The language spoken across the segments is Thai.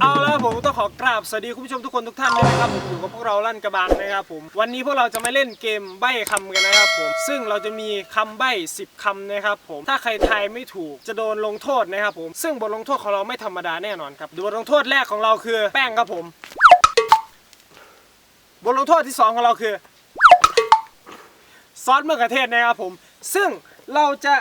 เอาละผมต้องขอกราบสวัสดีคุณผู้ชมทุกคนทุกท่านเลยนะครับผมอยู่กับพวกเราลั่นกระบังนะครับผมวันนี้พวกเราจะมาเล่นเกมใบ้คำกันนะครับผมซึ่งเราจะมีคำใบ้ 10คำนะครับผมถ้าใครทายไม่ถูกจะโดนลงโทษนะครับผมซึ่งบทลงโทษของเราไม่ธรรมดาแน่นอนครับบทลงโทษแรกของเราคือแป้งครับผมบทลงโทษที่สองของเราคือ ซอสมะเขือเทศนะครับผม ซึ่งเราจะ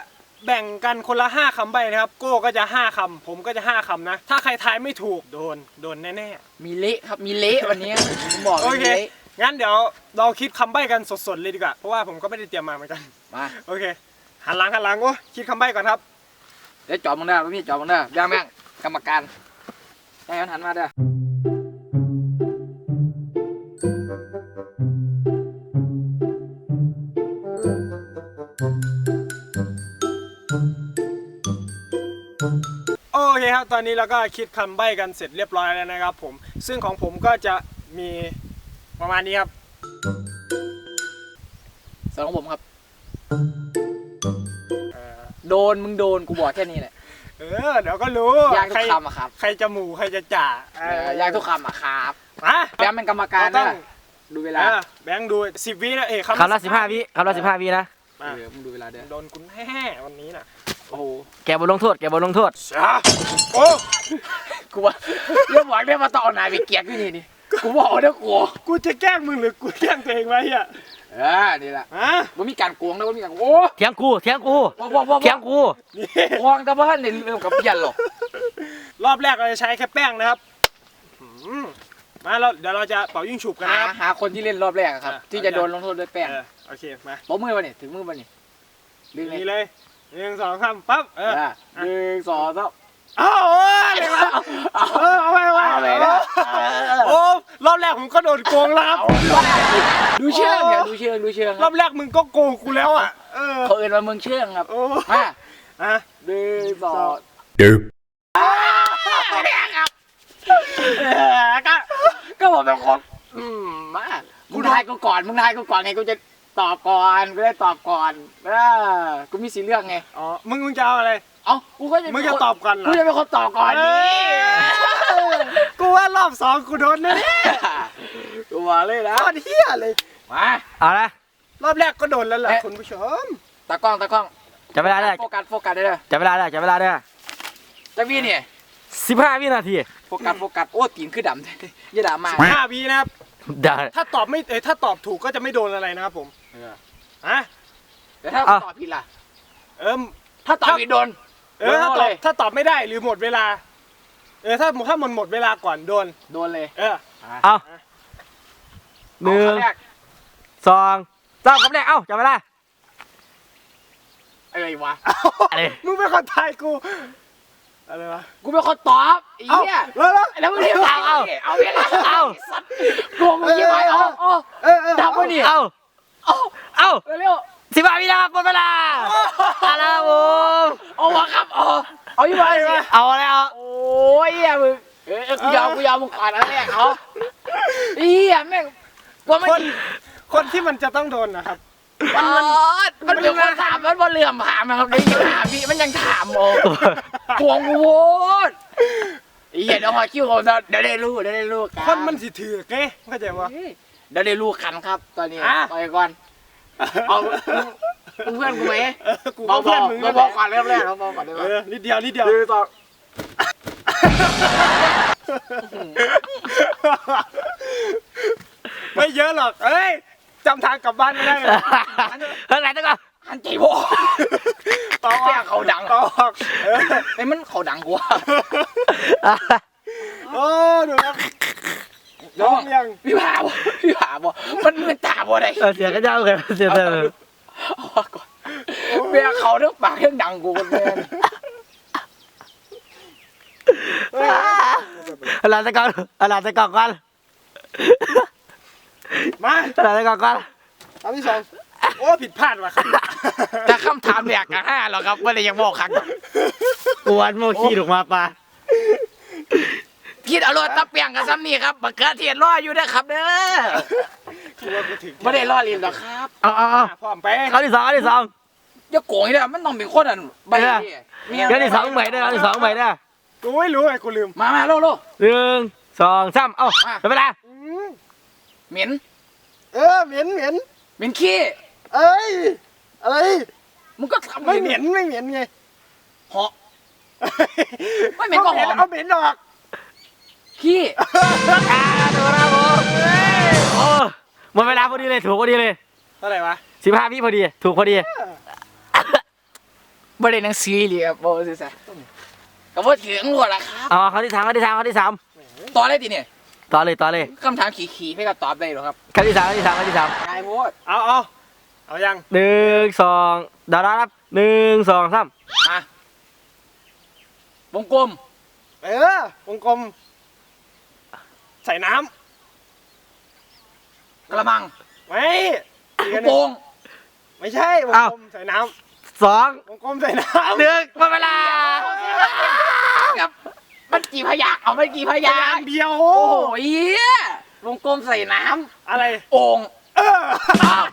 แบ่งกันคนละ 5คำใบนะครับ โก้ก็จะ 5คำผมก็จะ 5คำนะ ถ้าใครทายไม่ถูกโดนโดนแน่มีเละครับมีเละวันนี้ผมบอกๆ โอมีเคเละงั้นเดี๋ยวเราคิดคำใบ้กันสดๆเลยดีกว่า เพราะว่าผมก็ไม่ได้เตรียมมาเหมือนกัน มาโอเค หันหลังหันหลังโอ้คิดคำใบ้ก่อนครับ เดี๋ยวจอมึงได้พี่จอมึงได้ย่างแม่งกรรมการให้มันหันมาเด้อโอ ตอนนี้เราก็คิดคำใบ้กันเสร็จเรียบร้อยแล้วนะครับผม ซึ่งของผมก็จะมีประมาณนี้ครับ สำหรับผมครับ เอ่อโดนมึงโดนกูบอกแค่นี้แหละเออเดี๋ยวก็รู้ย่างทุใครกคำอะครับใครจะหมูใครจะจ่าเอเอออย่างทุกคำอะครับมาแบมเป็นกรรมการต้นะองดูเวเอลาอแบงค์ดูสิบวินะเอ้ยคำละสิบห้าวิคำละสิบห้าวินะ มาเออมึงดูเวลาเด้อโดนคุณแห่วันนี้น่ะ โอ้โหแกบทลงโทษ แกบทลงโทษช้าโอ้กูว่าเรื่องหวังได้มาต่อหนายไปเกียกที่นี่นี่กูบอกเด้อกูกูจะแกล้งมึงหรือกูแกล้งตัวเองไว้อะเออนี่แหละฮะมันมีการโกงนะมันมีการโอ้เถียงกู เถียงกู ว้าวว้าวว้าวเถียงกูนี่วางตะบ้านในเรื่องกับเพี้ยนหรอกรอบแรกเราจะใช้แค่แป้งนะครับหืมมาเราเดี๋ยวเราจะเป่ายิ่งฉุบกันหานะครับ หาคนที่เล่นรอบแรกอะครับ อะ ที่จะโดนลงโทษด้วยแป้งเออโอเคมาตบมือวะนี่ถึงมือวะนี่ดึงเลยนี่เลย หนึ่งสองสามปั๊บเอออะหนึ่งสองสามเอาเอ้ยเลยวะเออเอาไปเอาไปเอาเลยนะโอ้รอบแรกผมก็โดนโกงแล้วครับดูเชื่องเนี่ยดูเชื่องดูเชื่องรอบแรกมึงก็โกงกูแล้วอะเออเขาเอ่นว่ามึงเชื่องครับโอ้มาอะหนึ่งสองเออก็ก็บอกเป็นคนอืมมามึงทายกูก่อนมึงทายกูก่อนไงกูจะ ตอบก่อนกูได้ตอบก่อนเออกูมีสีเลือกไงอ๋อ มึงมึงจะเอาอะไร เอ้ากูก็จะมึงจะตอบก่อนเหรกูอจะเป็นคนตอบก่อนเอนี่อกูว่ารอบสองกูโดนแน่กูบอกเลยนะโคตรเฮี้ยเลยมาเอาละรอบแรกก็โดนแล้วแหละเอ๊ะคุณผู้ชมตากล้องตากล้องจับเวลาได้โฟกัสโฟกัสได้เลยจับเวลาได้จับเวลาได้จักวีเนี่ยสิบห้าวินาทีโฟกัสโฟกัสโอ้ตีนคือดำอย่าด่ามาห้าวีนะครับได้ถ้าตอบไม่เอ้ยถ้าตอบถูกก็จะไม่โดนอะไรนะครับผมเออ ฮะแต่ถ้าอะ ตอบผิดล่ะ เอิมถ้าตอบผิดโดน เออถ้าตโดอนบเลยถ้าตอบไม่ได้หรือหมดเวลา เออถ้าถ้ามันหมดเวลาก่อนโดน โดนเลยเออ เอาหนึ่งเอาคำแรกสองสามคำแรกเอ้าจับเวลาอะไรวะ อะไรมึงเป็นคนทายกู อะไรวะกูเป็นคนตอบไอ้เอ้าเหี้ยแล้วแล้วแล้วมึงเรียกเอาเอาเอาเรียกเอาเอ้าโกงมึงยังไงเอาเอา เออเออดับวะนี่ เอ้า เอาเอ้าเร็วสิบห้าวินาทีหมดเวลาเอาละครับผมๆเอาวะครับเอาเอาอยู่ไงเอาแล้วโอ้ยเหี้ยมึงเอ้ยกูยอมกูยอมมึงก่อนอันแรกเอาไอ้เหี้ยแม่งว่ามันคนคนที่มันจะต้องโดนนะครับมันมันมันเป็นคนถามมันว่าเลื่อมถามนะครับได้ยินถามพี่มันยังถามโอ้กวงกูโวดไอ้เหี้ยเดี๋ยวพอคิวผมเดี๋ยวได้รู้เดี๋ยวได้รู้กันคนมันสิถือไงเข้าใจปะ เดี๋ยวได้รู้กันครับ ตอนนี้อะ ไปก่อนเอามึงเพื่อนกูไหมเออกูเบาก็ๆเพื่อนมึงเบาๆก่อนเริ่มแรกเบาๆก่อนได้เอไหมอนิดเดียวนิดเดียว คือต่อไม่เยอะหรอก เอ้ยจำทางกลับบ้านไม่ได้เลยเฮ้ยไหนตะก่อนอันใจบ่ต่ออแค่อกเขาดังต่อออกเออไอ้มันเขาดังกว่า โอ้ดูครับ น้องยังพี่ผาบ่พี่ผาบ่มันมันตาบ่ได้เออเสียก็เจ้ากันเสียเสียเอาว่าก่อนเมียเขาเรื่องปากเรื่องดังกูคนแม่งอะไรตะก่อนอะไรตะก่อนก่อนมาอะไรตะก่อนก่อนคำที่สองโอ้ผิดพลาดว่ะครับแต่คำถามแหลกกันห้าหรอกครับไม่ได้ยังบอกครั้งกวนโมขี้ถูกมาปลา คิดเอารถตะเปียงกับซ้ำนี่ครับบักเขือเทียนรออยู่นะครับเด้อคิดว่ากูถึงไม่ได้รอเลินหรอกครับเอาเอาเอาพร้อมไปคำที่สองคำที่สองอย่าโกงนี่นะมันต้องเป็นคนอันใบเนี่ยคำที่สองใหม่ได้คำที่สองใหม่ได้กูไม่รู้ไงกูลืมมามาโลโลหนึ่งสองสามเอ้าได้เวลาอืมเหม็นเออเหม็นเหม็นเหม็นขี้เอ้ยอะไรมึงก็ทำไม่เหม็นไม่เหม็นไงหาะไม่เหม็นก็หอมเอาเหม็นออก ขี้อ่าถูกแล้วผมโอ้หมดเวลาพอดีเลยถูกพอดีเลยเท่าไหร่วะสิบห้าวิพอดี ถูกพอดีบ่ได้หนังสือเลยครับบ่ซื่อซะก็บ่ถึงหรอกล่ะครับเอาเขาที่สามเขาที่สามเขาที่สามตอนแรกติเนี่ยต่อเลยต่อเลยคำถามขี่ๆให้ก็ตอบได้หรอครับเขาที่สามเขาที่สามเขาที่สามง่ายโพดเอาเอาเอายังหนึ่งสองดาวรับหนึ่งสองสามมาวงกลมเออวงกลม ใส่น้กระมังำไม่อีกอันหนึ่งโป่งไม่ใช่วงกลมใส่น้สองำวงกลมใส่น้ำหนึ่งหมดเวลาครับมันกี่พยางค์เอามันกี่พยางยางค์เดียวโอ้โหเหี้ยวงกลมใส่น้อะไรำโอ่งเอออ้าว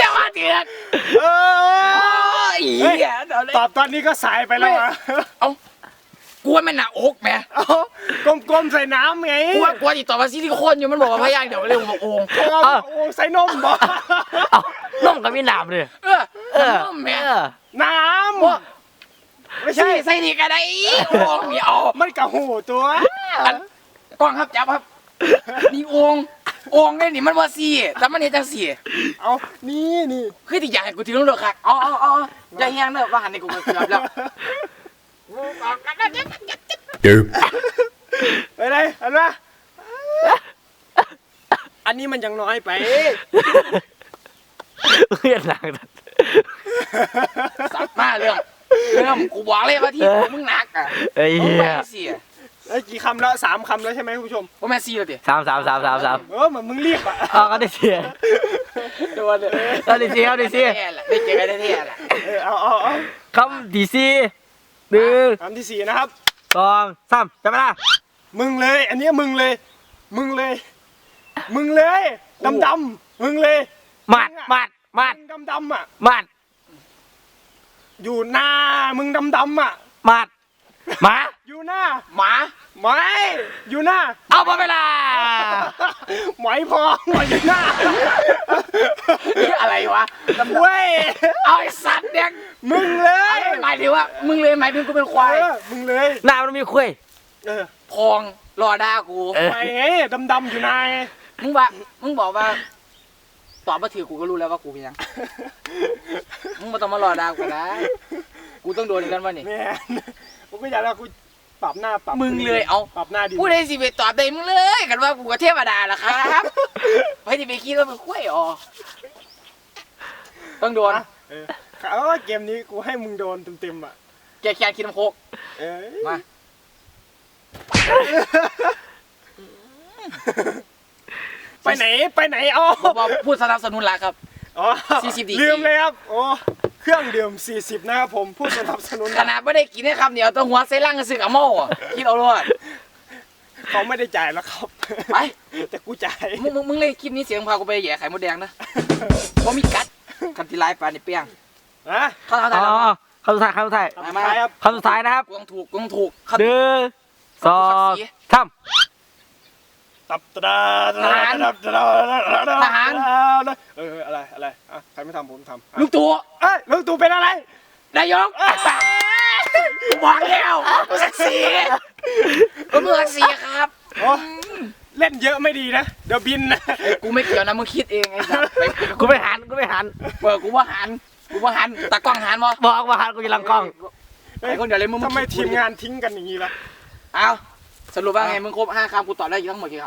จะว่าเดือดเอโอ้อยเหี้ยเดี๋ยวเลยตอบตอนนี้ก็สายไปแล้วอะเอา กลัวมันหนาอกแหม่เอากลมๆใส่น้ำไงกลัวกลัวติดต่อมาซิลิโคนอยู่มันบอกว่าพยางค์เดี๋ยวเรียกว่าโอ่งเอาโอ้ใส่นมบ่เอาน้องกับมีหนามเลยเออเออน้ำแหม่เออน้ว่าำไม่ใช่ ใช่ใส่ดีกันได้โอ่งนี่เอามันกะหูตัว อันกล้องครับจับครับนี่โอ่งโอ่งเนี่ยนี่มันว่าสี่แต่มันเห็นจังสี่เอานี่นี่คือที่อยากให้กูถึงแล้วเหรอครับเอาเอาเอาเอาอย่าแห้งเด้อว่าหันในกูเกือบแล้ว ไปเลยเห็นไหมอันนี้มันยังน้อยไป เรียนหนังสัตว์มาเรื่องเรื่องกูบอกเลยว่าที่กูมึงหนักอะไอ้เอาเหี้ไปยสี่ไอ้ยกี่คำแล้วสามคำแล้วใช่ไหมคุณผู้ชมว่าแม่สี่แล้วดิสามสามสามสามสามเออเหมือนมึงรีบอะเอาเขาได้เสียโดนเลยเอาดิสิเอาดิสิแท้แหละได้เจอกันแท้ๆแหละเออเอาเอาเอาคำดีสิ หนึ่งคำที่สี่นะครับสองสามจับเวลามึงเลย อันนี้มึงเลย มึงเลย มึงเลยดำดำๆมึงเลยมัดมัดมัดมึงดำดำๆอะมัดอยู่หน้ามึงดำดำๆอะมัด หมาอยู่หน้าหมาไม่อยู่หน้าเอาหมดเวลาหมอยพอหมอยอยู่หน้านี่อะไรวะเว้ยเอาไอ้สัตว์เนี่ยมึงเลยหมายถึงว่า มึงเลยหมายถึงกูเป็นควายเออมึงเลยหน้ามันมีคุยเออพองรอด่ากูเออไปไงดำดำๆอยู่หน้าไงมึงว่ามึงบอกว่าตอบมาถือกูก็รู้แล้วว่ากูเป็นยังมึงมาต้องมารอด่ากูนะกูต้องโดนอีกแล้ววะนี่แม่น กูก็อยากให้กูปรับหน้าปรับมึงเลยเอา ปรับหน้าดีกูได้สิไปตอบได้มึงเลยกันว่ากูกับเทวดาล่ะครับไม่ได้ไปคิดว่าเป็นคุ้ยอ๋อต้องโดนนะเออเอาว่าเกมนี้กูให้มึงโดนเต็มๆอะแกแค่คิดน้ำโคกเอ้ยมาไปไหนไปไหนอ๋อบอกว่าพูดสนับสนุนหลักครับอ๋อ40ดีลืมเลยครับโอ้ เครื่องดื่ม 40 นะครับผมผู้สนับสนุนขนาดไม่ได้กินได้คำเดียวต้องหัวเส้นล่างกันสึกอะโม่อะคิดเอาเลยเขาไม่ได้จ่ายแล้วครับไปแต่กูจ่ายมึงมึงมึงเล่นคลิปนี้เสียงพากูไปแย่ไข่มดแดงนะเพราะมีกัดคำที่ไลฟ์ปลาในเปี้ยงนะเข้าทางไหนอ๋อแล้วคำสุดท้ายคำสุดท้ายคำสุดท้ายครับคำสุดท้ายนะครับกวงถูกกวงถูกคำหนึ่งสองสาม ตับตะดาทหารตับตะดาทหาร เอออะไรอะไรอะใครไม่ทำผมทำอะลูกตัวเอ้ยลูกตู่เป็นอะไรนายกกูบอกแล้วกูสักสีกูมือสักสีครับโอ้เล่นเยอะไม่ดีนะเดี๋ยวบินนะกูไม่เกี่ยวนะมึงคิดเองไอ้สัสไปกูไม่หันกูไม่หันเปิดกูว่าหันกูว่าหันตากล้องหันบ่บอกว่าหันกูอยู่หลังกล้องไอ้คนเดียวเลยมึงทำไมทีมงานทิ้งกันอย่างนี้ล่ะเอา สรุปว่าไงมึงครบห้าคำกูตอบได้ทั้งหมดกี่ค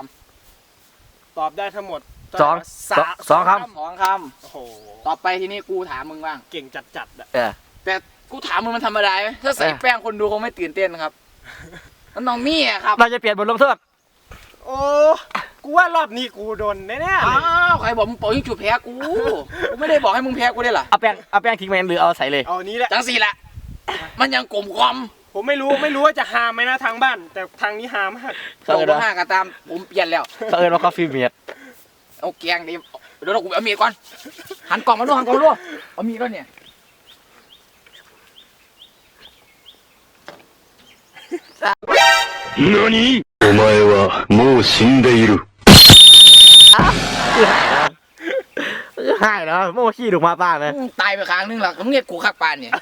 ตอบได้ทั้งหมดสองสามสองคำ สองคโอ้โหำต่อไปทีนี้กูถามมึงบ้าง เก่งจัดจัดๆอะเออ แต่กูถามมึงมันธรรมดาไหมถ้าใส่เออแป้งคนดูคงไม่ตื่นเต้นครับ มันต้องมีอะครับ เราจะเปลี่ยนบทลงโทษโอ้กูว่ารอบนี้กูโดนแน่ๆเลอ้าย วใครบอกมึงเป่ายิงจุดแพ้กู กูไม่ได้บอกให้มึงแพ้กูได้หรอเอาแป้งเอาแป้งทิ้งไหมหรือเอาใส่เลย เอานี้แหละจังสี่แหละมันยังกลมกลอม ผมไม่รู้ไม่รู้ว่าจะหาไหมนะทางบ้าน แต่ทางนี้หามาก สองห้าก็ตามผมเปลี่ยนแล้ว เขาเอิญว่าคอฟฟี่เมียด เอาแกงดิเดี๋ยวเรากูเอามีดก่อน หันกล่องมาดูหันกล่องมาดูเอามีดก่อนเนี่ย สาม 何お前はもう死んでいる。 หายแล้วโม่ขี้ถูกมาป้าเลย มึงตายไปครั้งนึงหรอกมึงเงียกูคักปานเนี่ย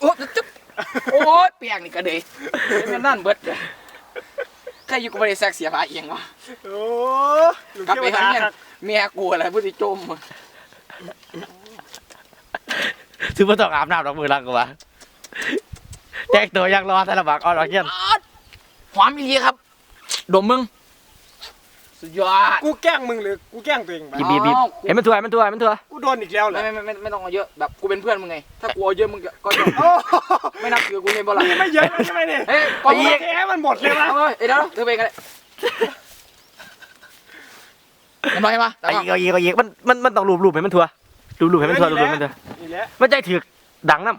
โอ้จะ โอ้ยเปียกนี่กระเดยเป็นนั่นเบิดเลยใครอยู่กูไม่ได้แซกเสียผาเอียงวะโอ้ลูกกลับเทไปวหาดาเมียครับเมียกูอะไรพุทธิจมซื้อมาต้องอาบน้ำดอกมือรักกูวะแจกตัวยังรอแต่ละบักออนออกเงี้ยอ๊อดหอมอีหลีครับ ดมมึง สุดยอดกูแกล้งมึงหรือกูแกล้งตัวเองไปบีบบีบบีบเห็นมันถั่วเห็นมันถั่วเห็นมันถั่วกูโดนอีกแล้วเหรไม่อไม่ไม่ไม่ไม่ต้องเอาเยอะแบบกูเป็นเพื่อนมึงไง ถ้ากูเอาเยอะมึงก็ก็จะโอ้ไม่นับถือกูเลยบ่ล่ะไม่เยอะแล้วใช่ไหมเนี่ยเฮ้ยกกูองไม่อีกเทให้มันหมดเลยนะเอาเลยเอ้ยเดี๋ยวเธอไปกันเลยเห็นไหมมาไอ้อีกเอาอีกเอาอีกมันมันมันต้องรูปรูปให้มันถั่วรูปรูปให้มันถั่วรูปรูปให้มันถั่วนี่แหละมันใจถือดังน้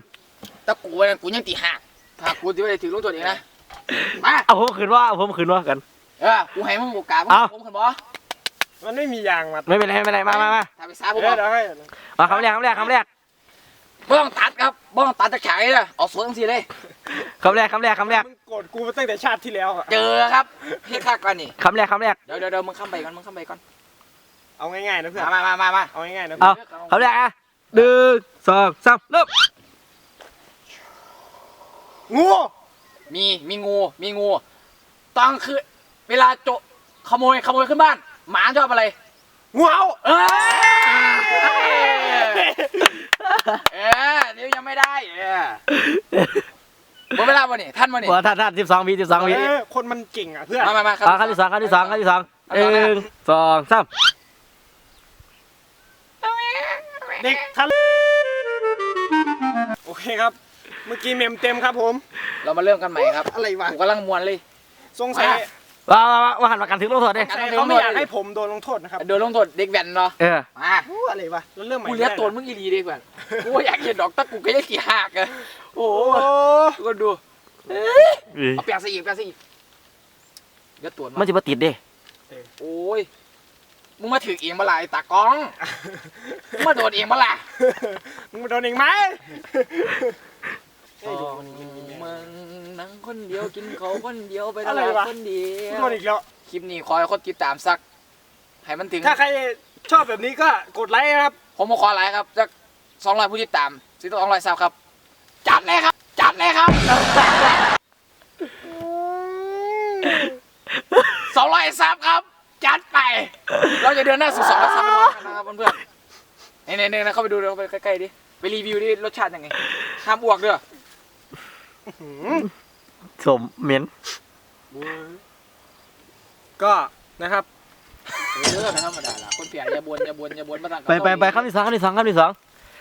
แต่กูเนี่ยกูยังตีหักถ้ากูที่ไม่ได้ถือลูกตัวเองนะมาำเอาผมคืนว่าเอาผมคืนว่ากัน เออกูให้มึงโอกาสมึงเอา ผมขึ้นบ่มันไม่มียางมาไม่เป็นไรไม่เป็นไรมามามาถ้าไปซาผมเดี๋ยวบ่เดี๋ยวให้มาคำแรกคำแรกคำแรกบ่ต้องตัดครับบ่ต้องตัดจากฉากเลยนะเอาสวนทั้งสี่เลย คำแรกคำแรกคำแรกมึงโกรธกูมาตั้งแต่ชาติที่แล้วอะเจอครับเฮ็ดคักกันนี่คำแรกคำแรกเดี๋ยวเดี๋ยวเดี๋ยวมึงข้ามไปก่อนมึงข้ามไปก่อนเอาง่ายๆนะเพื่อนมามามามาเอาง่ายๆนะเอาเพื่อนคำแรกอะหนึ่งสองสามเริ่มงูมีมีงูมีงูตอนคือ เวลาโจขโมยขโมยขึ้นบ้าน หมาชอบอะไรงูเอาเออเออเดี๋ยวยังไม่ได้เออหมดเวลาบ่นี่ท่านบ่นี่หัวท่านท่านสิบสองวิสิบสองวิเออคนมันเก่งอะเพื่อนมามามาอะคำที่สองคำที่สองคำที่สองหนึ่งสองสามเด็กทะเลโอเคครับ เมื่อกี้เมมเต็มครับผม เรามาเริ่มกันใหม่ครับอะไรวะ ผมกำลังมวนเลย สงสัย ว้าวว้าวว้าวหันมากันถึงลงโทษดิสงสัยเขาไม่อยากให้ผมโดนลงโทษนะครับโดนลงโทษเด็กแว่นเนาะเออมาอู้อะไรวะเราเริ่มใหม่กูเลี้ยไม่ได้ตัวมึงอีหลีดีกว่ากูอยากเห็นดอกตะกูก็ยังขี่หักอะโอ้โหโอ้ทุกคนดูเอาเปียกซะอีกเปียกซะอีกเลี้ยตัวมัมันนจะมาติดดิโอ้ยมึงมาถือเองมาละไอ้ตากล้องมึงมาโดนเองมาละมึงมาโดนเองไหมสอง มึงนั่งคนเดียวกินเขาคนเดียวไปตอะไรลาดวะ คนเดียกูวโดนอีกแล้ว คลิปนี้คอยคนติดตามสัก ให้มันถึง ถ้าใครชอบแบบนี้ก็กดไลค์นะครับ ผมมาขอไลค์ครับสักสองร้อยผู้ติดตามสิต้องสองร้อยซับครับ จัดเลยครับ จัดเลยครับสองร้อยซับครับ จัดไป เราจะเดินหน้าสู่สองร้อยซับนะครับเพื่อนๆเนี่ยเนี่ยเนี่ยเข้าไปดูเราไปใกล้ๆดิ ไปรีวิวดิรสชาติยังไงห้ามอ้วกเด้อ สมเหม็นก็นะครับเออไม่ธรรมดาละคนเปลี่ยนอย่าบนอย่าบนอย่าบนมาตั้งไปไปไปคำที่สองคำที่สองคำที่สอง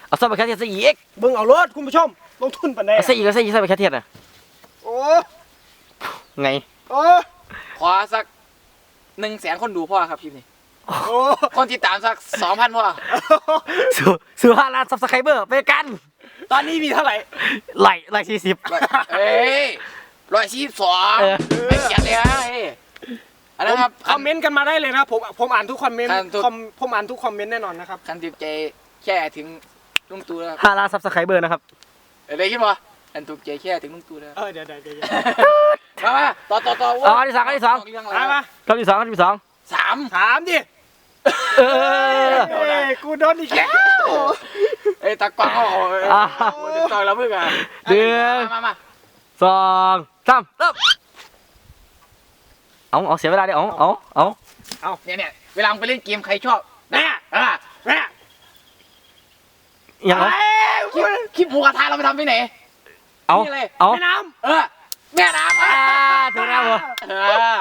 เอาซ่อมไปแค่เทียนซะอีกเบิ่งเอารถคุณผู้ชมลงทุนปันใดเอาซะอีกเอาซะอีกซ่อมไปแค่เทียนอะโอ้ไงโอ้ขอสักหนึ่งแสนคนดูพ่อครับคลิปนี้โอ้คนติดตามสักสองพันพ่อสู่สู่ห้าล้านซับสไครเบอร์ไปกัน ตอนนี้มีเท่าไหร่ไหลไหลสี่สิบเอ้ยร้อยสี่สิบสองเออไม่เขียนเลยฮะเฮ้ยอันนั้นครับคอมเมนต์กันมาได้เลยนะครับผมผมอ่านทุกคอมเมนต์ครับทุกคอมผมอ่านทุกคอมเมนต์แน่นอนนะครับคันติดใจแค่ถึงลุงตู่แล้วครับห้าล้านซับสไครเบอร์นะครับเอะไรคิดว่าคันถูกใจแค่ถึงลุงตู่แล้วเออเดี๋ยวเดี๋ยวเดี๋ยวเดี๋ยวมามาต่อต่อต่อเอาอันที่สองอันที่สองเรื่องอะไรมามาคำที่สองคำที่สองสามถามดิ เออ เอ้ยกูโดนอีกแล้วเอ้ยตากล้องเขาเอาเอ้ยอ่าโอ้ยติดต่อยแล้วเพื่อนอะเดือนมามามาสองสามเริ่มเอาเอาเสียเวลาดิเอาเอาเอาเนี่ยเนี่ยเวลามึงไปเล่นเกมใครชอบแม่อะแม่อย่างเอ้ไรยคลิปคลิปหมูกระทะเราไปทำที่ไหนเอานี่อะไรเอาแม่น้เออแม่น้ำอ่าอะถูกแล้วเหรอเออ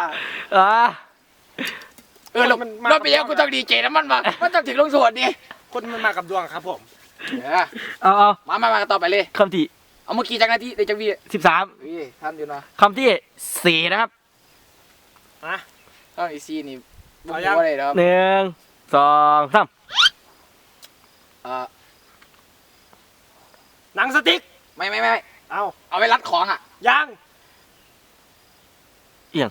อ่า เออเราเราไปยังกูต้องดีเจนะมันมามันต้องถึงลงสวดดิำคนมันมากับดวงครับผมเออเอาเอามามามาต่อไปเลย คำที่เอาเมื่อกี้จากหน้าที่ในจังวีสิบสามวิท่านอยู่นะคำที่สี่นะครับนะท่านอีซีนี่บุกเอายังอะไรนะครับหนึ่งสองสามเออหนังสติ๊กไม่ไม่ไม่เอาเอาไว้รัดของอะยางเอียง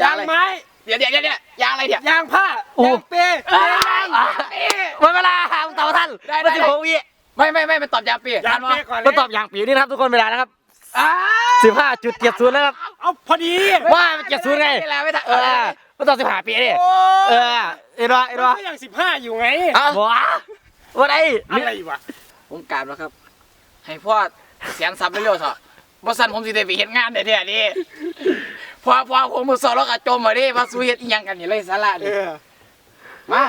ยางยางอะไรไม้ เดี๋ยวเดี๋ยวเดี๋ยวเดี๋ยวยางอะไรเดี๋ยวยางผ้าโอ้ ยางเปย์เอ้ยอะเอ้ยหมดเวลามึงตอบทันได้ได้ มาสิบหกวิไม่ไม่ไม่มันตอบยางปียางทันวะเปย์ก่อนเลมายตอบอย่างปีนี่นะครับทุกคนเวลานะครับอ้าสิบห้าจุดเจ็ดศูนย์นะครับเอาพอดีว่ามันเจ็ดศูนย์ไงไม่แล้วไม่ทันเออมันต้องสิบห้าปีดิโอ้เออเอ็นวะเอ็นมันวะก็ยังสิบห้าอยู่ไงเอ้าว้าว่าไอ้อะไรวะผมกราบแล้วครับ ให้พ่อเสียงซับเร็วๆเถอะบ่สั่นผมสิได้ไปเฮ็ดงานได้เด้อนี่ พอพอผมมือสอนแล้วก็จมมาดิว่าสู้เฮ็ดอีหยังกันนี่เลยสาระเอนี่อ มา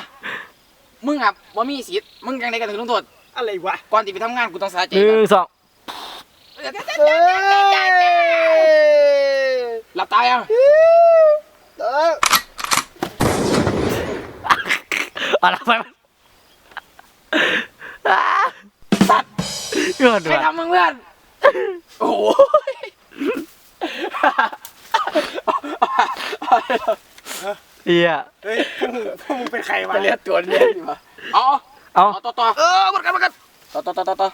มึงอะบ่มีสิทธิ์มึงจังได๋ก็ถึงลงโทษอะไรวะก่อนที่ไปทำงานกูต้องสาใจหนึ่ก่อนงสองหลับตายังอะไรไปสัตว์ยอดใครว่ะทำมึงเพื่อนโอ้โห เอียเฮ้ยพวกมึงพวกมึงเป็นใครวะจะเลียดตัวเนี้ยดีวะเอาเอาเอาต่อต่อเออหมดกันหมดกันต่อต่อต่อต่อต่อ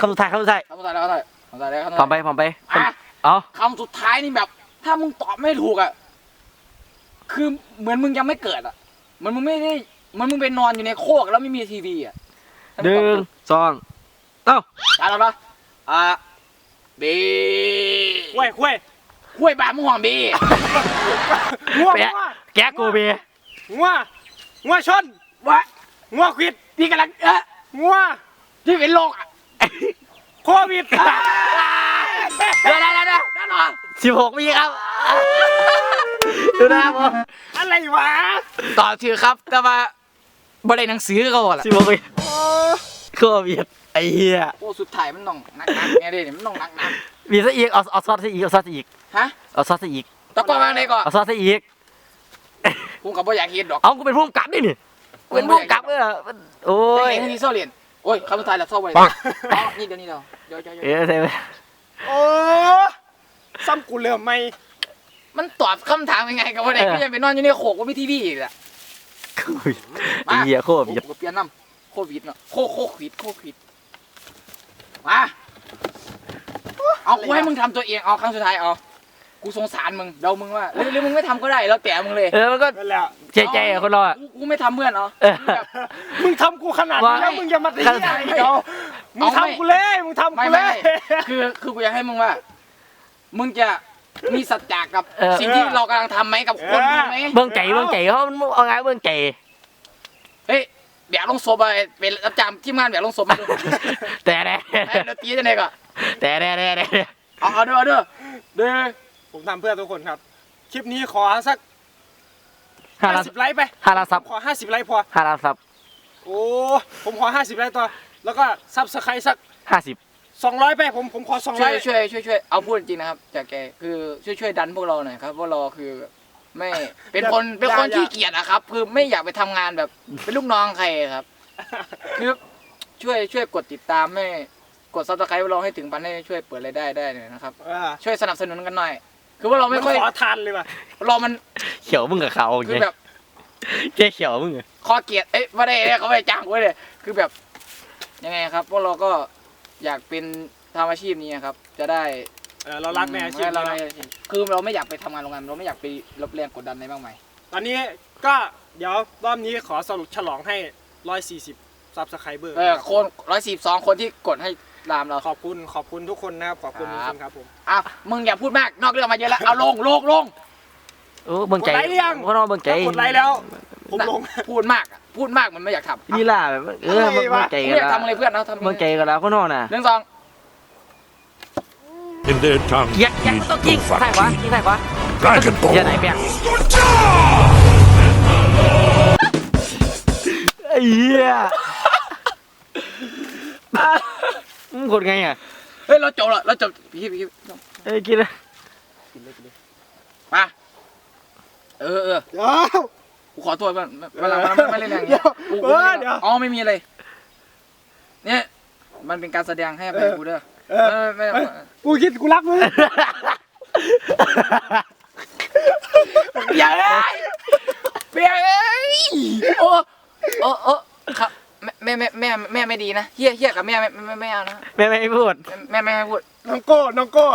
คำสุดท้ายคำสุดท้ายคำสุดท้ายแล้วคำสุดท้ายคำสุดท้ายแล้วคำสุดพร้อมไปท้ายพร้อมไปอะเอาคำสุดท้ายนี่แบบ ถ้ามึงตอบไม่ถูกอะคือเหมือนมึงยังไม่เกิดอะเหมือนมึงไม่ได้เหมือนมึงไปนอนอยู่ในโคกแล้วไม่มีทีวีอะหนึ่งสองเอ้า ตายแล้วนะอะบี เว้ยเว้ย ห้วยบามึงห่วงบีงัวแปะงัวแกะกูเบีงัวงัวชนวะงัวควิดที่กำลังเอ๊ะงัวที่เป็นโรคอะโควิดเดี๋ยวเดี๋ยวเดี๋ยวเดี๋ยวนั่นเหรอสิบหกปีครับ ดูนะครับผมอะไรวะต่อชื่อครับ แต่ว่าบ่ได้หนังสือเขาล่ะสิบหกปีโควิดไอ้เหี้ยโอ้สุดท้ายมันต้องหนักๆไงเด้เนี่ยมันต้องหนักมีซะอีกเอาเอาซอสซะอีกเอาซอสซะอีกๆ ฮะเอาซอสซะอีกตะกอนวางได้ก่อนเอาซอสซะอีก ผมกับบ่อยากเห็นดอกเอากูเป็นผู้กำกับนี่นี่กูเป็นผู้กำกับเออโอ้โอ้ยยนี่เศร้าเรียนโอ้ยคำสุดท้ายแล้วเศร้าไปเลยอ๋อนี่เดี๋ยวนี้เดี๋ยวเดี๋ยวเดี๋ยวเดี๋ยวเอ้ยใช่ไหมโอ้ซ้ำกูเริ่มไม่มันตอบคำถามยังไงกับว่าไหนก็ยังไปนอนอยู่ในโขกว่ามีทีวีอีกแหละโควิดไอ้เหี้ยโควิดกูเปลี่ยนน้ำโควิดเนาะโคโควิดโควิดมาเอากูให้มึงทำตัวเองเอาครั้งสุดท้ายเอา กูสงสารมึงเดามึงว่าหรือหรือมึงไม่ทำก็ได้แล้วแต่มึงเลยเออมันก็นั่นแหละใจใจอะคนเราอะ กูกูไม่ทำเพื่อนเนาะเออแบบมึงทำกูขนาดนี้แล้วมึงอย่ามาตีอะไรอีกเหรอมึงเอาไม่ ทำกูเลยมึงทำไม่กูเลไม่ยคือคือกูอยากให้มึงว่า มึงจะมีสัจจะกับเออ สิ่งที่เรากำลังทำไหมกับคนดูไหมเบิ่งใจเบิ่งใจเขามันเอาไงเบิ่งใจ เฮ้ยแบกลงศพไปเป็นรับจำที่งานแบกลงศพมาดูแต่แต่ให้เราตีจะไหนก่อนแต่แต่แต่แต่เอาเอาเด้อเอาเด้อเด้อ ผมทำเพื่อทุกคนครับ คลิปนี้ขอสักห้าล้าน50ไลค์ไปห้าล้านซับขอ50ไลค์พอ ห้าล้านซับโอ้ ผมขอ50ไลค์ต่อ แล้วก็ซับสไครต์สัก ห้าสิบ200 ไป ผมผมขอช่วย200ช่วยช่วยช่วยเอาพูดจริงนะครับ จากแกคือช่วยช่วยดันพวกเราหน่อยครับพวกเราคือไม่เป็นคนเป็นคนขี้เกียจอะครับ คือไม่อยากไปทำงานแบบเป็นลูกน้องใครครับ คือช่วยช่วยกดติดตามให้กดซับสไครต์เราให้ถึงพันให้ช่วยเปิดรายได้ได้หน่อยนะครับเออช่วยสนับสนุนกันหน่อย คือว่าเราไม่ไม่ค่ค่ออยยขอทานเลยว่ะเรามันเขียวมึงกับเขาไงคือแบบแค่เขียวมึงอะคอเกียรติเอ้ยไม่ได้เนี่ยเขาไม่ได้จ้างไว้เลยคือแบบยังไงครับพวกเราก็อยากเป็นทำอาชีพนี้ครับ จะได้เออเรารักในอาชีพเรานี้ไม่เนอะคือเราไม่อยากไปทำงานโรงงานเราไม่อยากไปรับแรงกดดันอะไรมากมายตอนนี้ก็เดี๋ยวรอบนี้ขอสรุปฉลองให้ 140 ซับสไครเบอร์เออคนร้อยสิบสองคนที่กดให้ ตามเรา ขอบคุณขอบคุณทุกคนนะครับ ขอบคุณจครับ ริงๆครับผม อะมึงอย่าพูดมาก นอกเรื่องมาเยอะแล้ว เอาลงลงลงโอ้เบิ่งใจกดไลค์หรือยังพวกเราเบิ่งใจถ้ากดไลค์แล้ว ผมลง พูดมากอะพูดมากมันไม่อยากทำนี่ล่ะแบบเอออะไรวะ เบิ่งใจกูกันอยากแล้วทำอะไรเพื่อนนะทำเบิ่งใจกันแล้วคนนอกน่ะ หนึ่งสอง In their tongue, ยักยักต้องยิงใส่ขวายิงใส่ขวา Dragon อย่าไหน Ball. แบกไอ้เหี้ยมึง กดไงอะเฮ้ยเราจบละเราจบพี่พี่พี่เอ้ยกินเลยมาเออเออเดี๋ยวกูขอโทษมันเวลามันไม่เล่นอย่างเงี้ยกูกูเออเดี๋ยวอ๋อไม่มีอะไรเนี่ยมันเป็นการแสดงให้อภัยกูเด้อเออไม่ไม่ไม่กูคิดกูรักมึงอย่าเลยเปียเอ้ยโอ้โอ้โอ้ครับ แม่แม่แม่ไม่ดีนะเฮี้ยเฮี้ยกับแม่ไม่ไม่ไม่เอานะแม่ไม่ให้พูด แม่ไม่ให้พูดน้องโก้ น้องโก้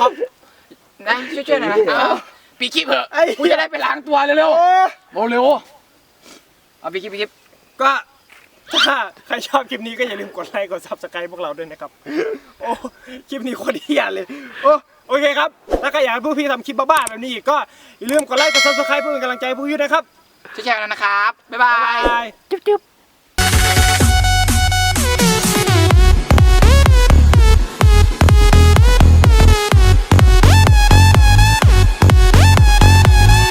ครับนะช่วยช่วยหน่อยนะเอาปีกิบเถอะกูจะได้ไปล้างตัวเร็วๆเร็วๆเอาปีกิบปีกิบก็ถ้าใครชอบคลิปนี้ก็อย่าลืมกดไลค์กดซับสไครต์พวกเราด้วยนะครับ โอ้คลิปนี้โคตรเฮี้ยเลย โอ้โอเคครับ ถ้าใครอยากให้พวกพี่ทำคลิปบ้าๆแบบนี้อีกก็อย่าลืมกดไลค์กดซับสไครต์เพื่อเป็นกำลังใจพวกพี่นะครับ ช่วแชร์กันนะครับ บ๊ายบายจุ๊บ